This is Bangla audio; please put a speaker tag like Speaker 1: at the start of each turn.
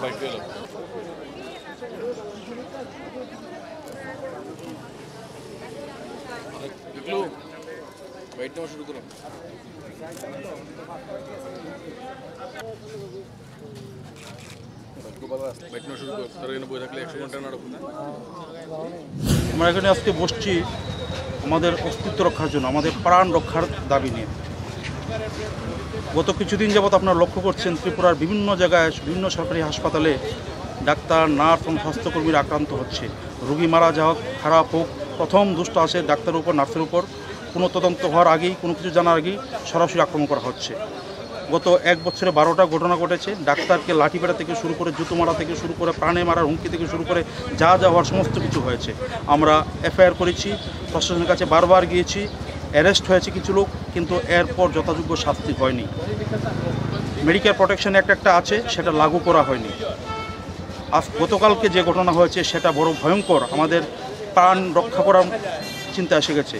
Speaker 1: బయటకు వెళ్ళాం ఇట్లు. బయట చూడుకున్నాం
Speaker 2: আমরা এখানে আজকে বসছি আমাদের অস্তিত্ব রক্ষার জন্য আমাদের প্রাণ রক্ষার দাবি নিয়ে। গত কিছুদিন যাবৎ আপনারা লক্ষ্য করছেন ত্রিপুরার বিভিন্ন জায়গায় বিভিন্ন সরকারি হাসপাতালে ডাক্তার নার্স এবং স্বাস্থ্যকর্মীরা আক্রান্ত হচ্ছে। রুগী মারা যা হোক খারাপ হোক প্রথম দুষ্ট আসে ডাক্তারের উপর নার্সের উপর। কোনো তদন্ত হওয়ার আগেই কোনো কিছু জানার আগেই সরাসরি আক্রমণ করা হচ্ছে। গত এক বছরে বারোটা ঘটনা ঘটেছে। ডাক্তারকে লাঠি পেটা থেকে শুরু করে, জুতো মারা থেকে শুরু করে, প্রাণে মারার হুমকি থেকে শুরু করে, যা যা হওয়ার সমস্ত কিছু হয়েছে। আমরা এফআইআর করেছি, প্রশাসনের কাছে বারবার গিয়েছি, অ্যারেস্ট হয়েছে কিছু লোক, কিন্তু এরপর যথাযোগ্য শাস্তি হয়নি। মেডিকেল প্রোটেকশন অ্যাক্ট একটা আছে, সেটা লাগু করা হয়নি। আজ গতকালকে যে ঘটনা হয়েছে, সেটা বড় ভয়ঙ্কর। আমাদের প্রাণ রক্ষা করার চিন্তা এসে গেছে।